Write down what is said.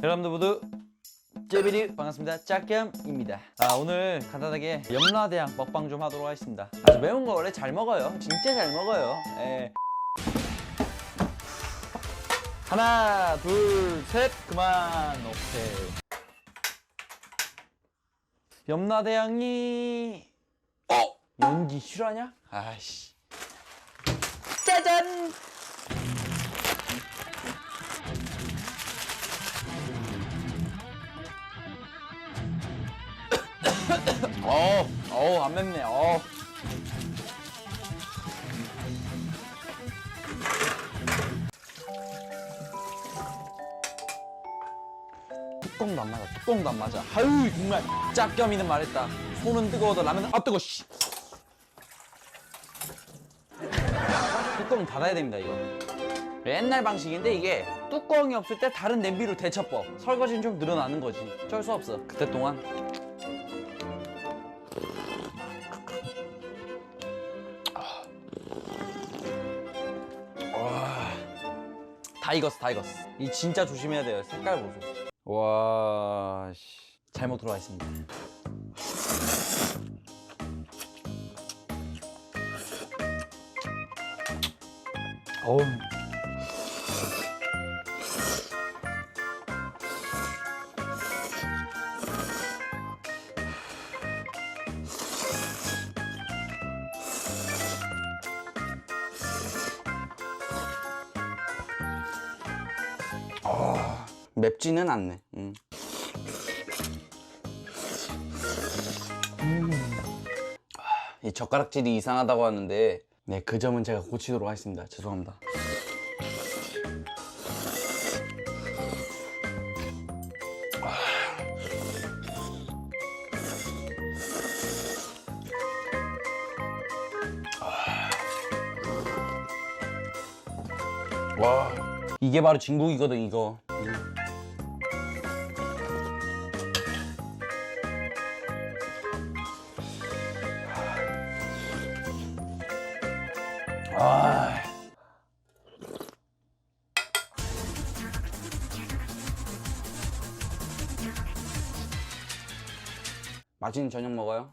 여러분들 모두 제비리 반갑습니다. 짝겸입니다. 아 오늘 간단하게 염라대양 먹방 좀 하도록 하겠습니다. 아주 매운 거 원래 잘 먹어요. 진짜 잘 먹어요. 예. 하나, 둘, 셋, 그만. 오케이. 염라대양이 어 연기 실화냐? 아이씨. 짜잔. 어, 어, 안 맵네. 어. 뚜껑도 안 맞아. 뚜껑도 안 맞아. 아유, 정말 짝겸이는 말했다. 손은 뜨거워도 라면은 아 뜨거. 씨. 뚜껑 닫아야 됩니다, 이거. 옛날 방식인데 이게 뚜껑이 없을 때 다른 냄비로 대처법. 설거지는 좀 늘어나는 거지. 어쩔 수 없어. 그때 동안 다 익었어, 다 익었어. 이 진짜 조심해야 돼요. 색깔 보소. 와, 씨. 잘못 들어와 있습니다. 어우. 맵지는 않네. 음. 이 젓가락질이 이상하다고 하는데 네 그 점은 제가 고치도록 하겠습니다. 죄송합니다. 와 이게 바로 진국이거든 이거. 아. 맛있는 저녁 먹어요?